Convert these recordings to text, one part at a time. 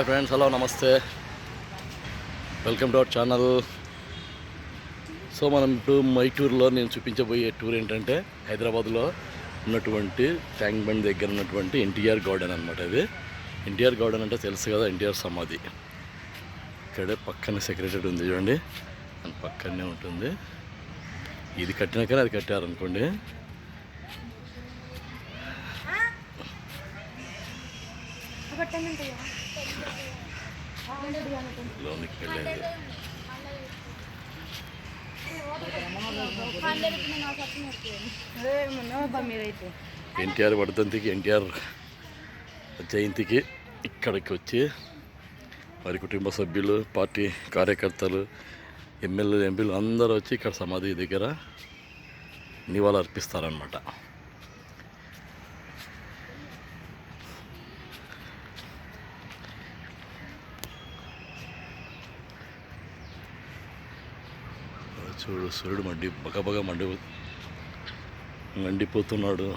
Friends hello నమస్తే welcome to our channel so మనం ఇప్పుడు మైటూర్లో నేను చూపించబోయే టూర్ ఏంటంటే హైదరాబాద్లో ఉన్నటువంటి ట్యాంక్ బండ్ దగ్గర ఉన్నటువంటి ఎన్టీఆర్ గార్డెన్ అనమాట ఇది ఎన్టీఆర్ గార్డెన్ అంటే తెలుసు కదా ఎన్టీఆర్ సమాధి. ఇక్కడే పక్కన సెక్రటరీ ఉంది చూడండి. దాని పక్కనే ఉంటుంది. ఇది కట్టినాకనే అది కట్టారనుకోండి. లోనికి వెళ్ళేది ఎన్టీఆర్ వర్ధంతికి ఎన్టీఆర్ జయంతికి ఇక్కడికి వచ్చి వారి కుటుంబ సభ్యులు పార్టీ కార్యకర్తలు ఎమ్మెల్యేలు ఎంపీలు అందరూ వచ్చి ఇక్కడ సమాధి దగ్గర నివాళులు అర్పిస్తారనమాట చూడు సూర్యుడు మండి బగబగ మండి మండిపోతున్నాడు.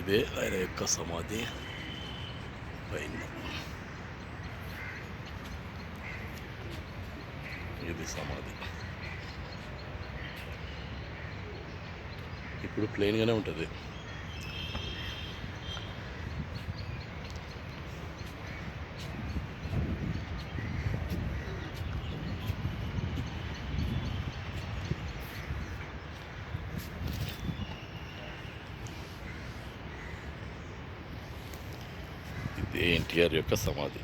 ఇదే ఆయన యొక్క సమాధి. పైన. ఇది సమాధి. ఇప్పుడు ప్లెయిన్గానే ఉంటుంది. ఇది ఎన్టీఆర్ యొక్క సమాధి.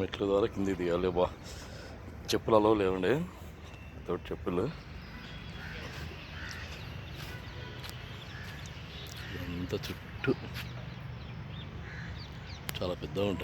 మెట్ల ద్వారా కింది దిగాలి. బా చెప్పులలో లేవండి. తోటి చెప్పులు. ఎంత చుట్టూ. చాలా పెద్దగా ఉంటుంది